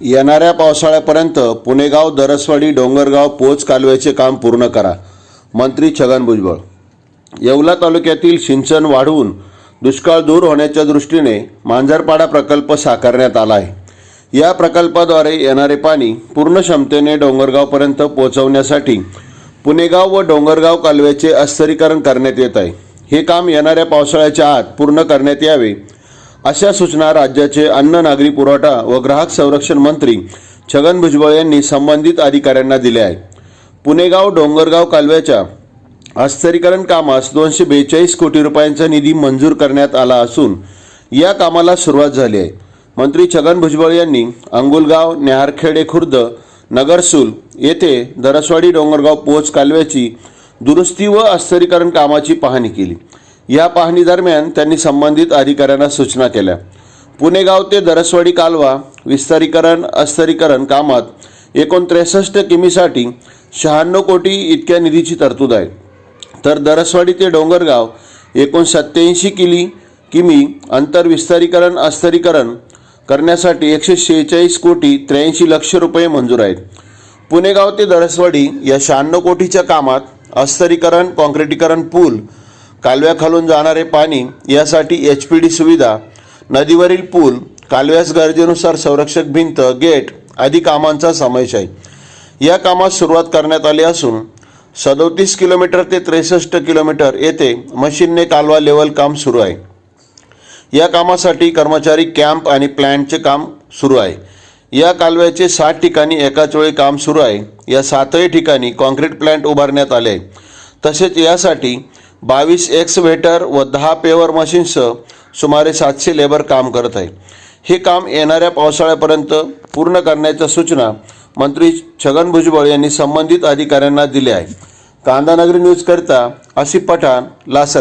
येणाऱ्या पावसाळ्यापर्यंत पुणेगाव दरसवाडी डोंगरगाव पोच कालव्याचे काम पूर्ण करा. मंत्री छगन भुजबळ. येवला तालुक्यातील सिंचन वाढवून दुष्काळ दूर होण्याच्या दृष्टीने मांजरपाडा प्रकल्प साकारण्यात आला आहे या प्रकल्पाद्वारे येणारे पाणी पूर्ण क्षमतेने डोंगरगावपर्यंत पोहोचवण्यासाठी पुणेगाव व डोंगरगाव कालव्याचे अस्तरीकरण करण्यात येत आहे. हे काम येणाऱ्या पावसाळ्याच्या आत पूर्ण करण्यात यावे अशा सूचना राज्याचे अन्न नागरी पुरवठा व ग्राहक संरक्षण मंत्री छगन भुजबळ यांनी संबंधित अधिकाऱ्यांना दिले आहे. पुणेगाव डोंगरगाव कालव्याच्या अस्तरीकरण कामास दोनशे बेचाळीस कोटी रुपयांचा निधी मंजूर करण्यात आला असून या कामाला सुरुवात झाली आहे. मंत्री छगन भुजबळ यांनी अंगुलगाव नेहारखेडे खुर्द नगरसूल येथे दरसवाडी डोंगरगाव पोच कालव्याची दुरुस्ती व अस्तरीकरण कामाची पाहणी केली. या पाहणी दरम्यान त्यांनी संबंधित अधिकाऱ्यांना सूचना केल्या. पुणेगाव ते दरसवाडी कालवा विस्तारीकरण अस्तरीकरण कामात एकूण त्रेसष्ट किमीसाठी शहाण्णव कोटी इतक्या निधीची तरतूद आहे. तर दरसवाडी ते डोंगरगाव एकूण सत्याऐंशी किली किमी अंतर विस्तारीकरण अस्तरीकरण करण्यासाठी एकशे शेहेचाळीस कोटी त्र्याऐंशी लक्ष रुपये मंजूर आहेत. पुणेगाव ते दरसवाडी या शहाण्णव कोटीच्या कामात अस्तरीकरण काँक्रिटीकरण पूल कालव्याखालून जाणारे पाणी यासाठी एच पी डी सुविधा नदीवरील पूल कालव्यास गरजेनुसार संरक्षक भिंत गेट आदी कामांचा समावेश आहे. या कामास सुरुवात करण्यात आली असून सदोतीस किलोमीटर ते त्रेसष्ट किलोमीटर येथे मशीनने कालवा लेवल काम सुरू आहे. या कामासाठी कर्मचारी कॅम्प आणि प्लॅन्टचे काम सुरू आहे. या कालव्याचे सात ठिकाणी एकाच वेळी काम सुरू आहे. या सातही ठिकाणी कॉन्क्रीट प्लॅन्ट उभारण्यात आले आहे. तसेच यासाठी बावीस एक्सवेटर व दहा पेवर मशीन्ससह सुमारे सातशे लेबर काम करत आहे. हे काम येणाऱ्या पावसाळ्यापर्यंत पूर्ण करण्याच्या सूचना मंत्री छगन भुजबळ यांनी संबंधित अधिकाऱ्यांना दिल्या आहे कांदानगरी न्यूजकरिता अशी पठाण लासल